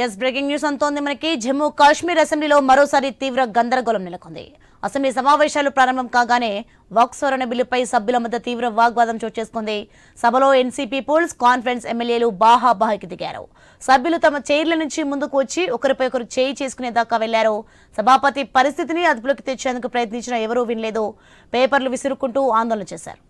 Yes breaking news అంతోంది మనకి. జమ్మూ కాశ్మీర్ అసెంబ్లీలో మరోసారి తీవ్ర గందరగోళం నెలకొంది. అసెంబ్లీ సమావేశాలు ప్రారంభం కాగానే వక్ సవరణ బిల్లుపై సభ్యుల మధ్య తీవ్ర వాగ్వాదం చోటు చేసుకుంది. సభలో ఎన్సీపీ పోల్స్ కాన్ఫరెన్స్ ఎమ్మెల్యేలు బాహాబాహికి దిగారు. సభ్యులు తమ చైర్ల నుంచి ముందుకు వచ్చి ఒకరిపై ఒకరు చేయి చేసుకునే దాకా వెళ్ళారు. సభాపతి పరిస్థితిని అదుపులోకి తెచ్చేందుకు ప్రయత్నించిన ఎవరూ వినలేదు. పేపర్లు విసురుకుంటూ ఆందోళన చేశారు.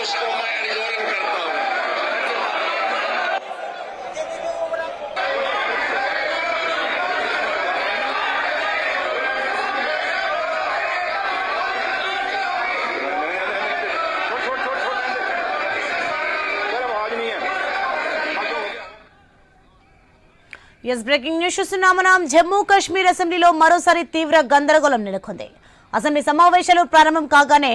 तक उसको मैं adjourn करता हूँ ఎస్ బ్రేకింగ్ న్యూస్ చూస్తున్నాం మనం జమ్మూ కాశ్మీర్ అసెంబ్లీలో మరోసారి తీవ్ర గందరగోళం నెలకొంది అసెంబ్లీ సమావేశాలు ప్రారంభం కాగానే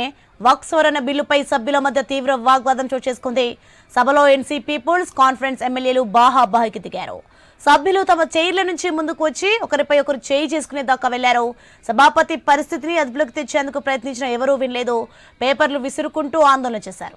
వక్ సవరణ బిల్లుపై సభ్యుల మధ్య తీవ్ర వాగ్వాదం చోటు చేసుకుంది. సభలో ఎన్సీ పీపుల్స్ కాన్ఫరెన్స్ ఎమ్మెల్యేలు బాహాబాహికి దిగారు. సభ్యులు తమ చైర్ల నుంచి ముందుకు వచ్చి ఒకరిపై ఒకరు చేయి చేసుకునే దాకా వెళ్ళారు. సభాపతి పరిస్థితిని అదుపులోకి తెచ్చేందుకు ప్రయత్నించిన ఎవరూ వినలేదు. పేపర్లు విసురుకుంటూ ఆందోళన చేశారు.